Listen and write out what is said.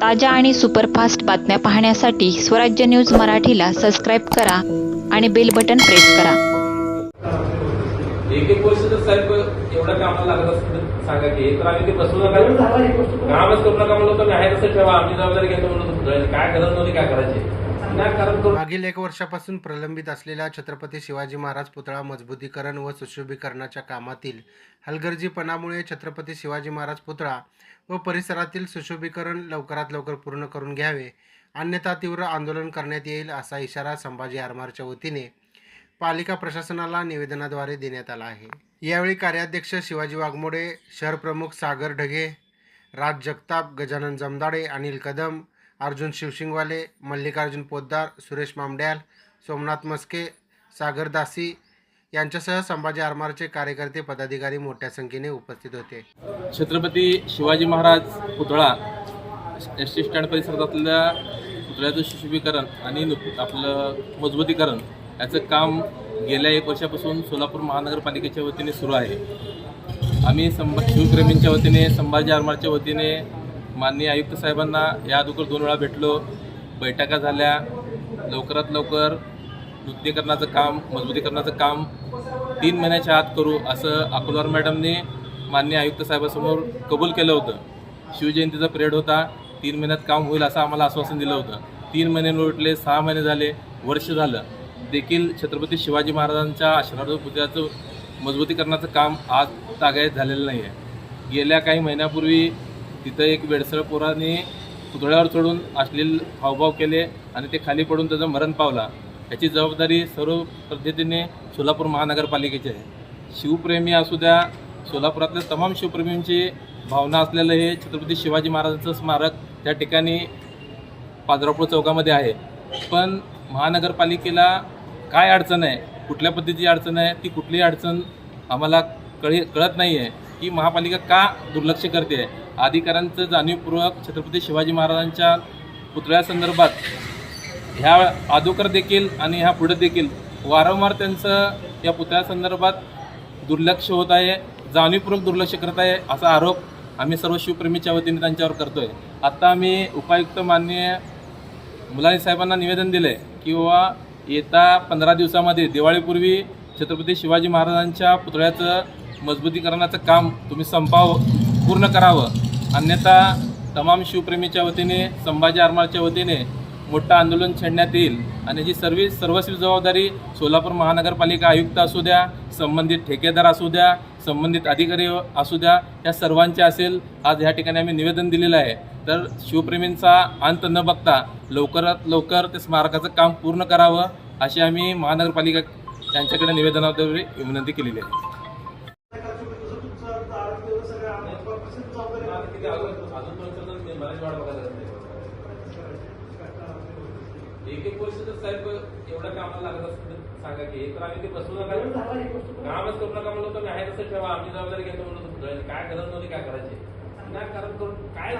ताज्या आणि सुपरफास्ट बातम्या पाहण्यासाठी स्वराज्य न्यूज मराठीला सबस्क्राईब करा आणि बेल बटन प्रेस करा. एक एक वर्ष जर साहेब एवढ्या कामाला लागत तर सांगा की हे तर आम्ही ते बसवू नका कामच करू नका म्हणलं तर आहे तसं ठेवा आम्ही जबाबदारी घेतो म्हणलं तर काय गरज नव्हती काय करायची? मागील एक वर्षापासून प्रलंबित असलेल्या छत्रपती शिवाजी महाराज पुतळा मजबूतीकरण व सुशोभीकरणाच्या कामातील हलगर्जीपणामुळे छत्रपती शिवाजी महाराज पुतळा व परिसरातील सुशोभीकरण लवकरात लवकर पूर्ण करून घ्यावे अन्यथा तीव्र आंदोलन करण्यात येईल असा इशारा संभाजी आरमारच्या वतीने पालिका प्रशासनाला निवेदनाद्वारे देण्यात आला आहे. यावेळी कार्याध्यक्ष शिवाजी वाघमोडे शहर प्रमुख सागर ढगे राज जगताप गजानन जमदाडे अनिल कदम अर्जुन शिवशिंगवाले मल्लिकार्जुन पोद्दार सुरेश मामड्याल सोमनाथ मस्के सागर दासी यांच्यासह संभाजी आरमारचे कार्यकर्ते पदाधिकारी मोठ्या संख्येने उपस्थित होते. छत्रपती शिवाजी महाराज पुतळा एस टी स्टँड परिसरातल्या पुतळ्याचं सुशोभीकरण आणि आपलं मजबूतीकरण याचं काम गेल्या एक वर्षापासून सोलापूर महानगरपालिकेच्या वतीने सुरू आहे. आम्ही संभा शिवप्रेमींच्या वतीने संभाजी आरमारच्या वतीने माननीय आयुक्त साहेबांना या अगोदर दोन वेळा भेटलो. बैठका झाल्या. लवकरात लवकर नृत्यकरणाचं काम मजबूतीकरणाचं काम तीन महिन्याच्या आत करू असं अकोलवार मॅडमने मान्य आयुक्त साहेबासमोर कबूल केलं होतं. शिवजयंतीचा पिरियड होता. तीन महिन्यात काम होईल असं आम्हाला आश्वासन दिलं होतं. तीन महिने उलटले सहा महिने झाले वर्ष झालं. देखील छत्रपती शिवाजी महाराजांच्या आशीर्वाद पूजाचं मजबूतीकरणाचं काम आज तागायत झालेलं नाही आहे गेल्या काही महिन्यापूर्वी तिथं एक वेडसळ पोराने पुतळ्यावर चढून अश्लील हावभाव केले आणि ते खाली पडून त्याचं मरण पावला. याची जबाबदारी सर्व पद्धतीने सोलापूर महानगरपालिकेची आहे. शिवप्रेमी असू द्या सोलापुरातल्या तमाम शिवप्रेमींची भावना असलेलं हे छत्रपती शिवाजी महाराजांचं स्मारक त्या ठिकाणी पाजरापूर चौकामध्ये आहे. पण महानगरपालिकेला काय अडचण आहे? कुठल्या पद्धतीची अडचण आहे? ती कुठलीही अडचण आम्हाला कळी कळत नाही आहे की महापालिका का दुर्लक्ष करते? आहे अधिकाऱ्यांचं जाणीवपूर्वक छत्रपती शिवाजी महाराजांच्या पुतळ्यासंदर्भात ह्या अगोदर देखील आणि ह्या पुढे देखील वारंवार त्यांचं या पुतळ्यासंदर्भात दुर्लक्ष होत आहे जाणीवपूर्वक दुर्लक्ष करत आहे असा आरोप आम्ही सर्व शिवप्रेमीच्या वतीने त्यांच्यावर करतो आहे आत्ता आम्ही उपायुक्त माननीय मुलानी साहेबांना निवेदन दिलं आहे की येत्या पंधरा दिवसामध्ये दिवाळीपूर्वी छत्रपती शिवाजी महाराजांच्या पुतळ्याचं मजबूतीकरणाचं काम तुम्ही संपावं पूर्ण करावं. अन्यथा तमाम शिवप्रेमीच्या वतीने संभाजी आरमारच्या वतीने मोठं आंदोलन छेडण्यात येईल आणि जी सर्व सर्वस्वी जबाबदारी सोलापूर महानगरपालिका आयुक्त असू द्या संबंधित ठेकेदार असू द्या संबंधित अधिकारी असू द्या या सर्वांचे असेल आज ह्या ठिकाणी आम्ही निवेदन दिलेलं आहे. तर शिवप्रेमींचा अंत न बघता लवकरात लवकर ते स्मारकाचं काम पूर्ण करावं अशी आम्ही महानगरपालिका त्यांच्याकडे निवेदनाद्वारे विनंती केलेली आहे. एक एक वर्ष जर साहेब एवढ्या कामाला लागत असेल तर सांगा की तर आम्ही ते बसवू नका कामच करू नका म्हणलं तर आहे तसं ठेवा आम्ही जबाबदारी घेतो म्हणलं तर काय गरज नव्हती काय करायची नाही कारण करून काय.